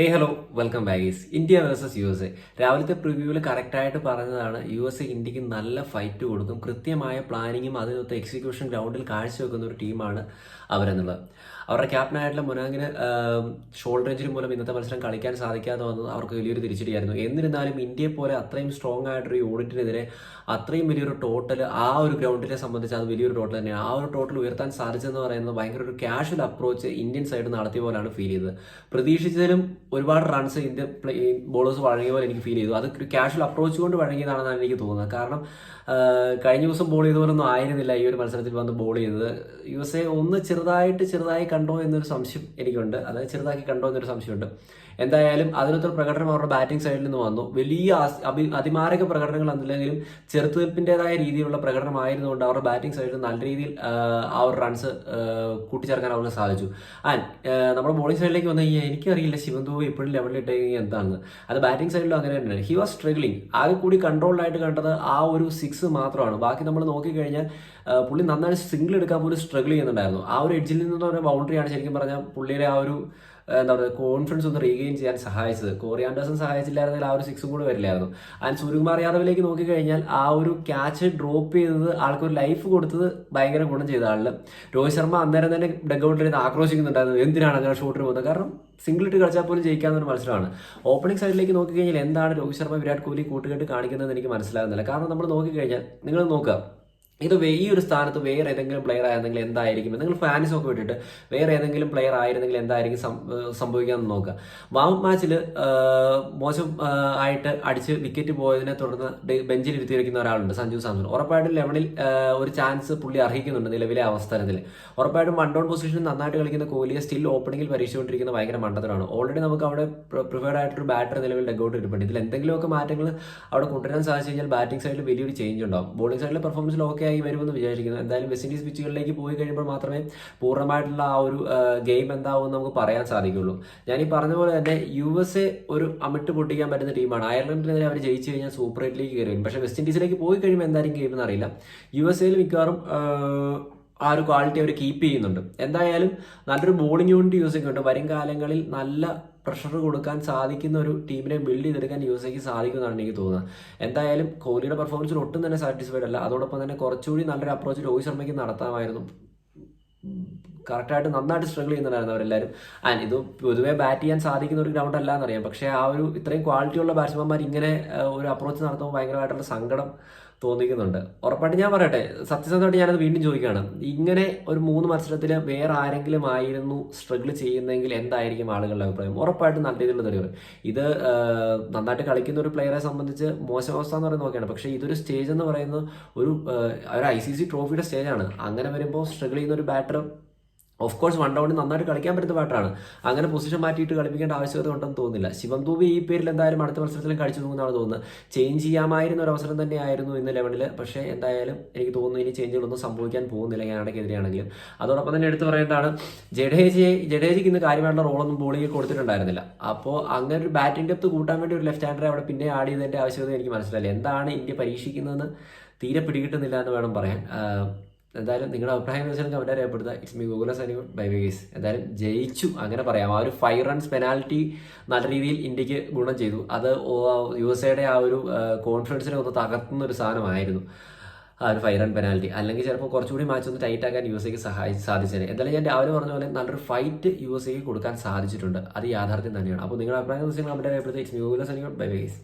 Hey hello welcome ബാഗീസ് India versus U S A രാവിലത്തെ പ്രിവ്യൂവിൽ കറക്റ്റായിട്ട് പറഞ്ഞതാണ് യു എസ് എ ഇന്ത്യയ്ക്ക് നല്ല ഫൈറ്റ് കൊടുക്കും. കൃത്യമായ പ്ലാനിങ്ങും അതിനൊത്ത എക്സിക്യൂഷൻ ഗ്രൗണ്ടിൽ കാഴ്ചവെക്കുന്ന ഒരു ടീമാണ് അവരെന്നുള്ളത്. അവരുടെ ക്യാപ്റ്റനായിട്ടുള്ള മുനാങ്ങിന് ഷോൾഡർ ഇഞ്ചുറി മൂലം ഇന്നത്തെ മത്സരം കളിക്കാൻ സാധിക്കാതെ വന്നത് അവർക്ക് വലിയൊരു തിരിച്ചടിയായിരുന്നു. എന്നിരുന്നാലും ഇന്ത്യയെ പോലെ അത്രയും സ്ട്രോങ് ആയിട്ടൊരു യൂണിറ്റിനെതിരെ അത്രയും വലിയൊരു ടോട്ടൽ ആ ഒരു ഗ്രൗണ്ടിനെ സംബന്ധിച്ച് അത് വലിയൊരു ടോട്ടൽ തന്നെയാണ്. ആ ഒരു ടോട്ടൽ ഉയർത്താൻ സാധിച്ചെന്ന് പറയുന്നത് ഭയങ്കര ഒരു കാഷ്വൽ അപ്രോച്ച് ഇന്ത്യൻ സൈഡ് നടത്തിയ പോലെയാണ് ഫീൽ ചെയ്തത്. പ്രതീക്ഷിച്ചതിലും ഒരുപാട് റൺസ് ഇന്ത്യൻ പ്ലേ ബോളേഴ്സ് വഴങ്ങിയ പോലെ എനിക്ക് ഫീൽ ചെയ്തു. അത് ഒരു കാഷ്വൽ അപ്രോച്ച് കൊണ്ട് വഴങ്ങിയതാണെന്നാണ് എനിക്ക് തോന്നുന്നത്. കാരണം കഴിഞ്ഞ ദിവസം ബോൾ ചെയ്തപോലൊന്നും ആയിരുന്നില്ല ഈ ഒരു മത്സരത്തിൽ വന്ന് ബോൾ ചെയ്തത്. യു എസ് എ ഒന്ന് ചെറുതായിട്ട് ചെറുതായി കണ്ടോ എന്നൊരു സംശയം എനിക്കുണ്ട്. അതായത് ചെറുതാക്കി കണ്ടോ എന്നൊരു സംശയമുണ്ട്. എന്തായാലും അതിനൊത്തൊരു പ്രകടനം അവരുടെ ബാറ്റിംഗ് സൈഡിൽ നിന്ന് വന്നു. വലിയ അഭി അതിമാരക പ്രകടനങ്ങൾ എന്നില്ലെങ്കിലും ചെറുത്തുനിൽപ്പിന്റെതായ രീതിയിലുള്ള പ്രകടനമായിരുന്നുകൊണ്ട് അവരുടെ ബാറ്റിംഗ് സൈഡിൽ നല്ല രീതിയിൽ ആ, ഒരു റൺസ് കൂട്ടിച്ചേർക്കാൻ അവർക്ക് സാധിച്ചു. ആൻഡ് നമ്മുടെ ബോളിംഗ് സൈഡിലേക്ക് വന്നു കഴിഞ്ഞാൽ എനിക്കറിയില്ല ശിവൻ ദൂബ് ഇപ്പോഴും ലെവലിൽ ഇട്ടേക്കുന്നത് എന്താണ്? അത് ബാറ്റിംഗ് സൈഡിലും അങ്ങനെ തന്നെയാണ്. ഹി വാസ് സ്ട്രഗ്ലിംഗ് ആകെ കൂടി കൺട്രോൾഡായിട്ട് കണ്ടത് ആ ഒരു സിക്സ് മാത്രമാണ്. ബാക്കി നമ്മൾ നോക്കിക്കഴിഞ്ഞാൽ പുള്ളി നന്നായി സിംഗിൾ എടുക്കാൻ പോലും സ്ട്രഗിൾ ചെയ്യുന്നുണ്ടായിരുന്നു. ആ ഒരു എഡ്ജിൽ നിന്നുള്ള ഒരു ബൗണ്ടറിയാണ് ശരിക്കും പറഞ്ഞാൽ പുള്ളിയുടെ ആ ഒരു എന്താ പറയുക കോൺഫിഡൻസ് ഒന്ന് റീഗെയിൻ ചെയ്യാൻ സഹായിച്ചത്. കോറി ആൻഡേഴ്സൺ സഹായിച്ചില്ലായിരുന്നെങ്കിൽ ആ ഒരു സിക്സും കൂടെ വരില്ലായിരുന്നു. ആൻഡ് സൂര്യകുമാർ യാദവിലേക്ക് നോക്കിക്കഴിഞ്ഞാൽ ആ ഒരു ക്യാച്ച് ഡ്രോപ്പ് ചെയ്തത് ആൾക്കൊരു ലൈഫ് കൊടുത്തത് ഭയങ്കര ഗുണം ചെയ്ത ആളിൽ രോഹിത് ശർമ്മ അന്നേരം തന്നെ ഡഗൌട്ടിലിരുന്ന് ആക്രോശിക്കുന്നുണ്ടായിരുന്നു. എന്തിനാണ് അങ്ങനെ ഷോട്ടിന് പോകുന്നത്? കാരണം സിംഗിൾ ഇട്ട് കളിച്ചാൽ പോലും ജയിക്കാവുന്ന ഒരു മത്സരമാണ്. ഓപ്പണിംഗ് സൈഡിലേക്ക് നോക്കിക്കഴിഞ്ഞാൽ എന്താണ് രോഹിത് ശർമ്മ വിരാട് കോഹ്ലി കൂട്ടുകെട്ട് കാണിക്കുന്നതെന്ന് എനിക്ക് മനസ്സിലാകുന്നില്ല. കാരണം നമ്മൾ നോക്കിക്കഴിഞ്ഞാൽ നിങ്ങൾ നോക്കുക. ഇത് ഈ ഒരു സ്ഥാനത്ത് വേറെ ഏതെങ്കിലും പ്ലെയർ ആയിരുന്നെങ്കിൽ എന്തായിരിക്കും? നിങ്ങൾ ഫാൻസ് ഒക്കെ വിട്ടിട്ട് വേറെ ഏതെങ്കിലും പ്ലെയർ ആയിരുന്നെങ്കിൽ എന്തായിരിക്കും സംഭവിക്കാമെന്ന് നോക്കുക. വാം മാച്ചിൽ മോശം ആയിട്ട് അടിച്ച് വിക്കറ്റ് പോയതിനെ തുടർന്ന് ബെഞ്ചിൽ ഇരുത്തിയിരിക്കുന്ന ഒരാളുണ്ട് സഞ്ജു സാംസൺ. ഉറപ്പായിട്ടും ലെവലിൽ ഒരു ചാൻസ് പുള്ളി അർഹിക്കുന്നുണ്ട് നിലവിലെ അവസരത്തിൽ. ഉറപ്പായിട്ടും വൺ ഡൗൺ പൊസിഷനിൽ നന്നായിട്ട് കളിക്കുന്ന കോഹ്ലിയെ സ്റ്റിൽ ഓപ്പണിംഗിൽ പരീക്ഷിച്ചുകൊണ്ടിരിക്കുന്ന ഭയങ്കര മണ്ടത്തരമാണ്. ഓൾറെഡി നമുക്ക് അവിടെ പ്രിഫേർഡ് ആയിട്ടൊരു ബാറ്റർ നിലവിൽ ഡെഗൌട്ട് ഇരിപ്പുണ്ട് ഇതിൽ എന്തെങ്കിലുമൊക്കെ മാറ്റങ്ങൾ അവിടെ കൊണ്ടുവരാൻ സാധിച്ചു കഴിഞ്ഞാൽ ബാറ്റിംഗ് സൈഡിൽ വലിയൊരു ചേഞ്ച് ഉണ്ടാവും. ബോളിംഗ് സൈഡിലെ പെർഫോമൻസിൽ ഓക്കെ ആയി വരുമെന്ന് വിചാരിക്കുന്നു. എന്തായാലും വെസ്റ്റ് ഇൻഡീസ് പിച്ചുകളിലേക്ക് പോയി കഴിയുമ്പോൾ മാത്രമേ പൂർണമായിട്ടുള്ള ആ ഒരു ഗെയിം എന്താവും നമുക്ക് പറയാൻ സാധിക്കുള്ളൂ. ഞാൻ ഈ പറഞ്ഞ പോലെ തന്നെ യു എസ് എ ഒരു അമിട്ട് പൊട്ടിക്കാൻ പറ്റുന്ന ടീമാണ്. അയർലൻഡിനെതിരെ അവർ ജയിച്ചു കഴിഞ്ഞാൽ സൂപ്പർ എയ്റ്റിലേക്ക് കയറി വരും പക്ഷേ വെസ്റ്റ് ഇൻഡീസിലേക്ക് പോയി കഴിയുമ്പോൾ എന്തായിരിക്കും ഗെയിം എന്നറിയില്ല യു എസ് എയിൽ മിക്കവാറും ആ, ഒരു ക്വാളിറ്റി അവർ കീപ്പ് ചെയ്യുന്നുണ്ട്. എന്തായാലും നല്ലൊരു ബോളിംഗ് യൂണിറ്റ് യൂസ് ചെയ്യുന്നുണ്ട് വരും കാലങ്ങളിൽ നല്ല പ്രഷർ കൊടുക്കാൻ സാധിക്കുന്ന ഒരു ടീമിനെ ബിൽഡ് ചെയ്തെടുക്കാൻ യു എസ് സാധിക്കുന്നതാണ് എനിക്ക് തോന്നുന്നത്. എന്തായാലും കോഹ്ലിയുടെ പെർഫോമൻസിൽ ഒട്ടും തന്നെ സാറ്റിസ്ഫൈഡ് അല്ല. അതോടൊപ്പം തന്നെ കുറച്ചുകൂടി നല്ലൊരു അപ്രോച്ച് രോഹിത് ശർമ്മയ്ക്ക് നടത്താമായിരുന്നു. കറക്റ്റായിട്ട് നന്നായിട്ട് സ്ട്രഗിൾ ചെയ്യുന്നുണ്ടായിരുന്നു അവരെല്ലാവരും ആൻഡ് ഇത് പൊതുവേ ബാറ്റ് ചെയ്യാൻ സാധിക്കുന്ന ഒരു ഗ്രൗണ്ട് അല്ല എന്നറിയാം. പക്ഷേ ആ ഒരു ഇത്രയും ക്വാളിറ്റിയുള്ള ബാറ്റ്സ്മാൻമാർ ഇങ്ങനെ ഒരു അപ്രോച്ച് നടത്തുമ്പോൾ ഭയങ്കരമായിട്ടുള്ള സങ്കടം തോന്നിക്കുന്നുണ്ട്. ഉറപ്പായിട്ട് ഞാൻ പറയട്ടെ സത്യസന്ധമായിട്ട് ഞാനത് വീണ്ടും ചോദിക്കുകയാണ്. ഇങ്ങനെ ഒരു മൂന്ന് മത്സരത്തിൽ വേറെ ആരെങ്കിലും ആയിരുന്നു സ്ട്രഗിൾ ചെയ്യുന്നെങ്കിൽ എന്തായിരിക്കും ആളുകളുടെ അഭിപ്രായം? ഉറപ്പായിട്ടും നല്ല രീതിയിലുള്ള തെളിവ്. ഇത് നന്നായിട്ട് കളിക്കുന്ന ഒരു പ്ലെയറെ സംബന്ധിച്ച് മോശം അവസ്ഥ എന്ന് പറയുന്നത് നോക്കിയാണ് പക്ഷേ ഇതൊരു സ്റ്റേജ് എന്ന് പറയുന്നത് ഒരു ഒരു ഐ സി സി ട്രോഫിയുടെ സ്റ്റേജാണ് അങ്ങനെ വരുമ്പോൾ സ്ട്രഗിൾ ചെയ്യുന്ന ഒരു ബാറ്റർ ഓഫ് കോഴ്സ് വൺ ഡൗണിൽ നന്നായിട്ട് കളിക്കാൻ പറ്റുന്ന ബാറ്ററാണ് അങ്ങനെ പൊസിഷൻ മാറ്റിയിട്ട് കളിപ്പിക്കേണ്ട ആവശ്യകത ഉണ്ടെന്ന് തോന്നുന്നില്ല. ശിവം ദൂബി ഈ പേരിൽ എന്തായാലും അടുത്ത മത്സരത്തിലും കളിച്ചു പോകുന്നതാണ് തോന്നുന്നത്. ചേഞ്ച് ചെയ്യാമായിരുന്ന ഒരു അവസരം തന്നെയായിരുന്നു ഇന്ന് ലെവലിൽ പക്ഷേ എന്തായാലും എനിക്ക് തോന്നുന്നു ഇനി ചേഞ്ചുകളൊന്നും സംഭവിക്കാൻ പോകുന്നില്ല കാനഡയ്ക്കെതിരെയാണെങ്കിലും അതോടൊപ്പം തന്നെ എടുത്തു പറയേണ്ടതാണ് ജഡേജയെ ജഡേജയ്ക്ക് ഇന്ന് കാര്യമായിട്ടുള്ള റോളൊന്നും ബോളിംഗ് കൊടുത്തിട്ടുണ്ടായിരുന്നില്ല. അപ്പോൾ അങ്ങനെ ഒരു ബാറ്റിംഗ് ഡെപ്ത് കൂട്ടാൻ വേണ്ടി ഒരു ലെഫ്റ്റ് ഹാൻഡറെ അവിടെ പിന്നെ ആഡ് ചെയ്തതിന്റെ ആവശ്യകത എനിക്ക് മനസ്സിലായില്ല. എന്താണ് ഇന്ത്യ പരീക്ഷിക്കുന്നതെന്ന് തീരെ പിടികിട്ടുന്നില്ല എന്ന് വേണം പറയാൻ. എന്തായാലും നിങ്ങളുടെ അഭിപ്രായം എന്ന് വെച്ചാൽ അവിടെ അറിയപ്പെടുത്തുക it's me Google good bye ബൈസ് എന്തായാലും ജയിച്ചു. അങ്ങനെ പറയാം. ആ ഒരു ഫൈവ് റൺസ് പെനാൽറ്റി നല്ല രീതിയിൽ ഇന്ത്യയ്ക്ക് ഗുണം ചെയ്തു. അത് യു എസ് എയുടെ ആ ഒരു കോൺഫിഡൻസിനെ ഒന്ന് തകർത്തുന്ന ഒരു സാധനമായിരുന്നു ആ ഒരു ഫൈവ് റൺ പെനാൽറ്റി അല്ലെങ്കിൽ ചിലപ്പോൾ കുറച്ചുകൂടി മാച്ച് ഒന്ന് ടൈറ്റ് ആക്കാൻ യു എസ് എക്ക് സഹായി സാധിച്ചേനെ. എന്തായാലും ഞാൻ രാവിലെ പറഞ്ഞ പോലെ നല്ലൊരു ഫൈറ്റ് യു എസ് എക്ക് കൊടുക്കാൻ സാധിച്ചിട്ടുണ്ട്. അത് യാഥാർത്ഥ്യം തന്നെയാണ്. അപ്പോൾ നിങ്ങളുടെ അഭിപ്രായം കമന്റ് രേഖപ്പെടുത്തുക it's me Google good bye വേഗീസ്